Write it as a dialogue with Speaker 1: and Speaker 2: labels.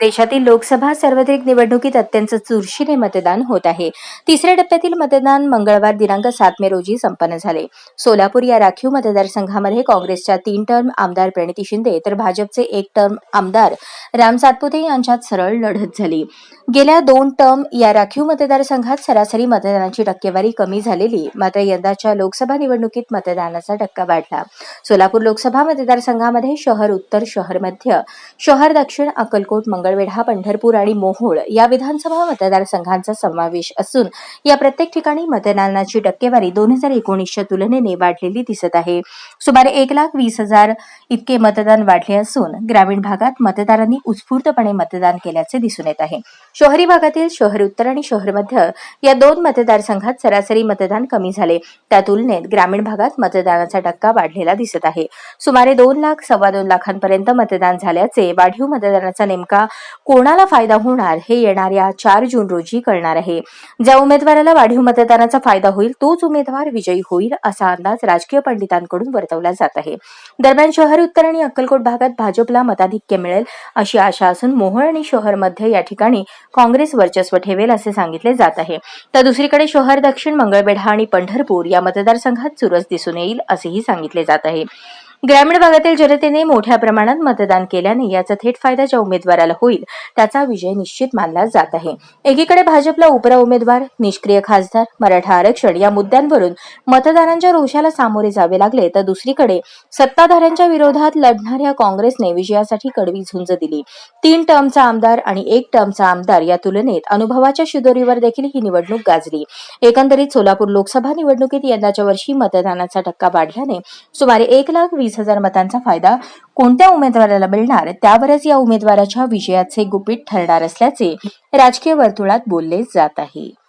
Speaker 1: देशातील लोकसभा सार्वत्रिक निवडणुकीत अत्यंत चुरशीने मतदान होत आहे. तिसऱ्या टप्प्यातील मतदान मंगळवार दिनांक सात मे रोजी संपन्न झाले. सोलापूर या राखीव मतदारसंघामध्ये काँग्रेसच्या तीन टर्म आमदार प्रणिती शिंदे तर भाजपचे एक टर्म आमदार राम सातपुते यांच्यात सरळ लढत झाली. गेल्या दोन टर्म या राखीव मतदारसंघात सरासरी मतदानाची टक्केवारी कमी झालेली मात्र यंदाच्या लोकसभा निवडणुकीत मतदानाचा टक्का वाढला. सोलापूर लोकसभा मतदारसंघामध्ये शहर उत्तर शहर मध्य शहर दक्षिण अक्कलकोट मंगळवेढा पंढरपूर आणि मोहोळ या विधानसभा मतदारसंघांचा समावेश असून या प्रत्येक ठिकाणी मतदानाची टक्केवारी दोन हजार एकोणीसच्या तुलनेने वाढलेली दिसत आहे. सुमारे एक लाख वीस हजार इतके मतदान वाढले असून ग्रामीण भागात मतदारांनी उत्स्फूर्तपणे मतदान केल्याचे दिसून येत आहे. शहरी भागातील शहर उत्तर आणि शहर मध्य या दोन मतदारसंघात सरासरी मतदान कमी झाले. त्या तुलनेत ग्रामीण भागात मतदानाचा टक्का वाढलेला दिसत आहे. सुमारे दोन लाख सव्वा दोन लाखांपर्यंत मतदान झाल्याचे वाढीव मतदानाचा नेमका कोणाला फायदा होणार हे येणाऱ्या चार जून रोजी कळणार आहे. ज्या उमेदवाराला वाढीव मतदानाचा फायदा होईल तोच उमेदवार विजयी होईल असा अंदाज राजकीय पंडितांकडून वर्तवला जात आहे. दरम्यान शहर उत्तर आणि अक्कलकोट भागात भाजपला मताधिक्य मिळेल अशी आशा असून मोहोळ आणि शहरमध्ये या ठिकाणी काँग्रेस वर्चस्व ठेवेल असे सांगितले जात आहे. तर दुसरीकडे शहर दक्षिण मंगळवेढा आणि पंढरपूर या मतदारसंघात चुरस दिसून येईल असेही सांगितले जात आहे. ग्रामीण भागातील जनतेने मोठ्या प्रमाणात मतदान केल्याने याचा थेट फायदा ज्या उमेदवाराला होईल त्याचा विजय निश्चित मानला जात आहे. एकीकडे भाजपला उपरा उमेदवार निष्क्रिय खासदार मराठा आरक्षण या मुद्द्यांवरून मतदारांच्या रोषाला सामोरे जावे लागले तर दुसरीकडे सत्ताधाऱ्यांच्या विरोधात लढणाऱ्या काँग्रेसने विजयासाठी कडवी झुंज दिली. तीन टर्मचा आमदार आणि एक टर्मचा आमदार या तुलनेत अनुभवाच्या शिदोरीवर देखील ही निवडणूक गाजली. एकंदरीत सोलापूर लोकसभा निवडणुकीत यंदाच्या वर्षी मतदानाचा टक्का वाढल्याने सुमारे एक लाख वीस हजार मतांचा फायदा कोणत्या उमेदवाराला मिळणार त्यावरच या उमेदवाराच्या विजयाचे गुपित ठरणार असल्याचे राजकीय वर्तुळात बोलले जात आहे.